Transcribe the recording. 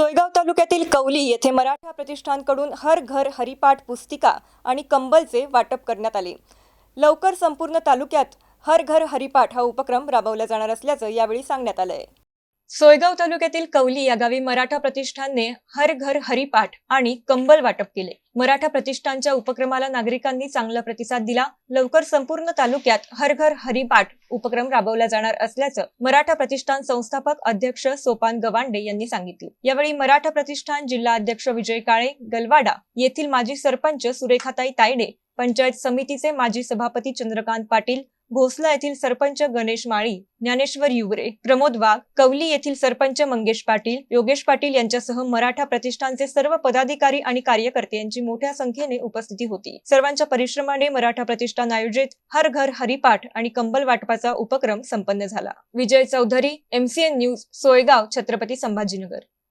सोयगाव तालुक्यातील कवली येथे मराठा प्रतिष्ठानकडून हर घर हरिपाठ पुस्तिका आणि कंबलचे वाटप करण्यात आले. लवकर संपूर्ण तालुक्यात हर घर हरिपाठ हा उपक्रम राबवला जाणार असल्याचं यावेळी सांगण्यात आलंय. सोयगाव तालुक्यातील कवली या गावी मराठा प्रतिष्ठानने हर घर हरिपाठ आणि कंबल वाटप केले. मराठा प्रतिष्ठानच्या उपक्रमाला नागरिकांनी चांगला प्रतिसाद दिला. लवकर संपूर्ण तालुक्यात हर घर हरिपाठ उपक्रम राबवला जाणार असल्याचं मराठा प्रतिष्ठान संस्थापक अध्यक्ष सोपान गवांडे यांनी सांगितले. यावेळी मराठा प्रतिष्ठान जिल्हा अध्यक्ष विजय काळे गलवाडा येथील माजी सरपंच सुरेखाताई तायडे पंचायत समितीचे माजी सभापती चंद्रकांत पाटील भोसला येथील सरपंच गणेश माळी ज्ञानेश्वर युवरे प्रमोद वाघ कवली येथील सरपंच मंगेश पाटील योगेश पाटील यांच्यासह मराठा प्रतिष्ठानचे सर्व पदाधिकारी आणि कार्यकर्ते यांची मोठ्या संख्येने उपस्थिती होती. सर्वांच्या परिश्रमाने मराठा प्रतिष्ठान आयोजित हर घर हरिपाठ आणि कंबल वाटपाचा उपक्रम संपन्न झाला. Vijay Chaudhari MCN news Soygaon Chhatrapati Sambhajinagar.